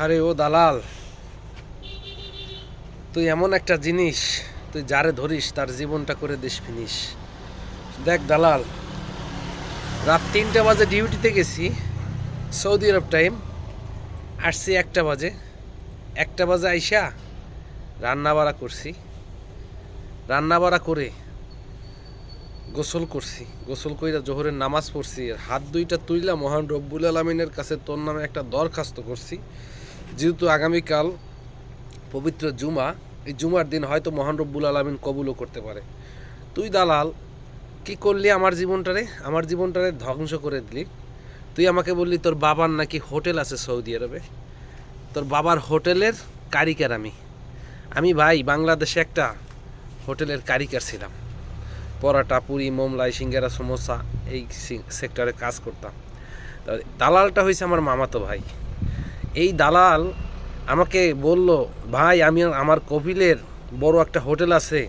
আরে ও দালাল, তুই এমন একটা জিনিস, তুই যারে ধরিস, তার জীবনটা করে দিস ফিনিস দেখ দালাল, রাত তিনটা বাজে ডিউটিতে গেছি, সৌদি আরব টাইম আসছি একটা বাজে। একটা বাজে আইসা রান্না বাড়া করছি। রান্না বাড়া করে গোসল করছি। গোসল কইরা জোহরের নামাজ পড়ছি। হাত দুইটা তুইলা মহান রব্বুল আলমিনের কাছে তোর নামে একটা দরখাস্ত করছি। যেহেতু আগামীকাল পবিত্র জুমা, এই জুমার দিন হয়তো মহান রব্বুল আলমিন কবুলও করতে পারে। তুই দালাল, কি করলি আমার জীবনটারে? আমার জীবনটারে ধ্বংস করে দিলি। তুই আমাকে বললি, তোর বাবার নাকি হোটেল আছে সৌদি আরবে। তোর বাবার হোটেলের কারিকার আমি। আমি ভাই বাংলাদেশে একটা হোটেলের কারিকার ছিলাম। পরাটা, পুরি, মোমলাই, সিঙ্গারা, সমোসা, এই সেক্টরে কাজ করতাম। দালালটা হয়েছে আমার মামাতো ভাই। এই দালাল আমাকে বলল, ভাই, আমি আমার কপিলের বড় একটা হোটেল আছে।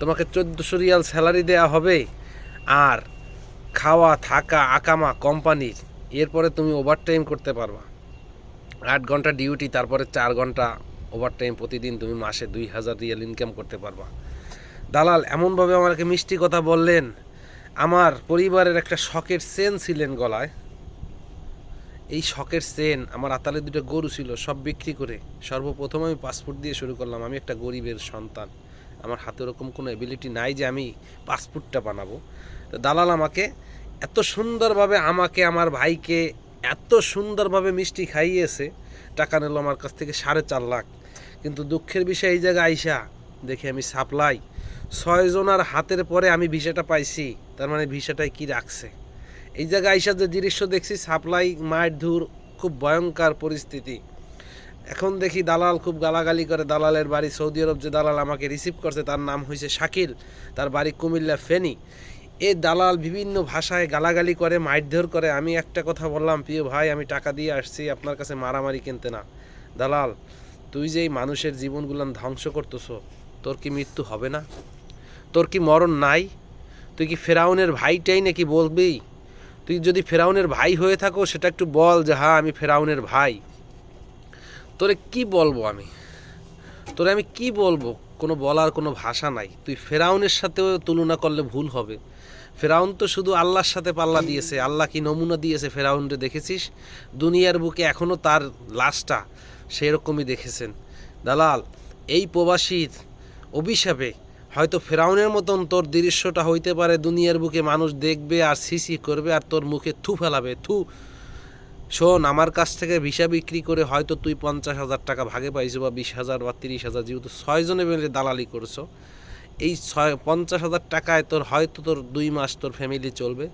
তোমাকে চোদ্দোশো রিয়াল স্যালারি দেওয়া হবে আর খাওয়া, থাকা, আকামা কোম্পানির। এরপরে তুমি ওভার টাইম করতে পারবা। আট ঘণ্টা ডিউটি তারপরে চার ঘণ্টা ওভার টাইম প্রতিদিন তুমি মাসে দুই হাজার রিয়াল ইনকাম করতে পারবা। দালাল এমনভাবে আমাকে মিষ্টি কথা বললেন। আমার পরিবারের একটা শখের চেন ছিলেন গলায়। এই শখের চেন আমার আতালে দুটো গরু ছিল, সব বিক্রি করে সর্বপ্রথম আমি পাসপোর্ট দিয়ে শুরু করলাম। আমি একটা গরিবের সন্তান। আমার হাতে ওরকম কোনো এবিলিটি নাই যে আমি পাসপোর্টটা বানাবো। তো দালাল আমাকে এত সুন্দরভাবে আমাকে, আমার ভাইকে এত সুন্দরভাবে মিষ্টি খাইয়েছে, টাকা নিল আমার কাছ থেকে সাড়ে চার লাখ। কিন্তু দুঃখের বিষয় এই জায়গায় আইসা দেখি আমি সাপ্লাই। ছয়জনার হাতের পরে আমি ভিসাটা পাইছি, তার মানে ভিসাটাই কি রাখছে? এই জায়গায় আইসা যে দৃশ্য দেখছি, সাপ্লাই, মায়ের ধুর, খুব ভয়ঙ্কর পরিস্থিতি। এখন দেখি দালাল খুব গালাগালি করে, দালালের বাড়ি সৌদি আরব যে দালাল আমাকে রিসিভ করছে, তার নাম হয়েছে শাকিল, তার বাড়ি কুমিল্লা ফেনী। এ দালাল বিভিন্ন ভাষায় গালাগালি করে মারধর করে। আমি একটা কথা বললাম, প্রিয় ভাই, আমি টাকা দিয়ে আসছি, আপনার কাছে মারামারি কিনতে না। দালাল, তুই যে এই মানুষের জীবনগুলো ধ্বংস করতেছ, তোর কি মৃত্যু হবে না? তোর কি মরণ নাই? তুই কি ফেরাউনের ভাইটাই নাকি বলবি? তুই যদি ফেরাউনের ভাই হয়ে থাকো, সেটা একটু বল যে হ্যাঁ আমি ফেরাউনের ভাই। তোরে কি বলব আমি? তোরে আমি কি বলব? কোনো বলার কোনো ভাষা নাই। তুই ফেরাউনের সাথেও তুলনা করলে ভুল হবে। ফেরাউন তো শুধু আল্লাহর সাথে পাল্লা দিয়েছে। আল্লাহ কি নমুনা দিয়েছে ফেরাউনরে দেখেছিস? দুনিয়ার বুকে এখনও তার লাশটা সেরকমই দেখেছেন। দালাল, এই প্রবাসীর অভিশাপে হয়তো ফেরাউনের মতন তোর দৃশ্যটা হইতে পারে দুনিয়ার বুকে মানুষ দেখবে আর সিসি করবে আর তোর মুখে থু ফেলাবে। থু। শোন, আমার কাছ থেকে ভিসা বিক্রি করে হয়তো তুই পঞ্চাশ হাজার টাকা ভাগে পাইছো বা বিশ হাজার বা তিরিশ হাজার, যেহেতু ছয়জনে মিলে দালালি করছ। এই ছয়, পঞ্চাশ হাজার টাকায় তোর হয়তো তোর দুই মাস তোর ফ্যামিলি চলবে।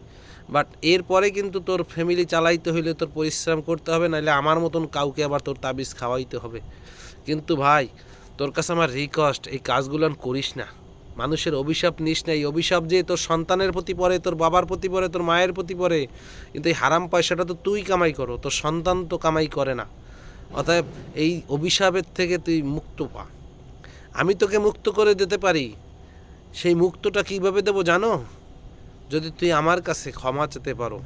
বাট এরপরে কিন্তু তোর ফ্যামিলি চালাইতে হইলে তোর পরিশ্রম করতে হবে নাহলে আমার মতন কাউকে আবার তোর তাবিজ খাওয়াইতে হবে। কিন্তু ভাই, তোর কাছে আমার রিকোয়েস্ট এই কাজগুলো করিস না। মানুষের অভিশাপ নিস না, এই অভিশাপ যে তোর সন্তানের প্রতি পড়ে, তোর বাবার প্রতি পড়ে, তোর মায়ের প্রতি পড়ে, কিন্তু এই হারাম পয়সাটা তো তুই কামাই করো, তোর সন্তান তো কামাই করে না। অতএব এই অভিশাপের থেকে তুই মুক্ত পা। আমি তোকে মুক্ত করে দিতে পারি, সেই মুক্তটা কীভাবে দেবো জানো? যদি তুই আমার কাছে ক্ষমা চেতে পারো।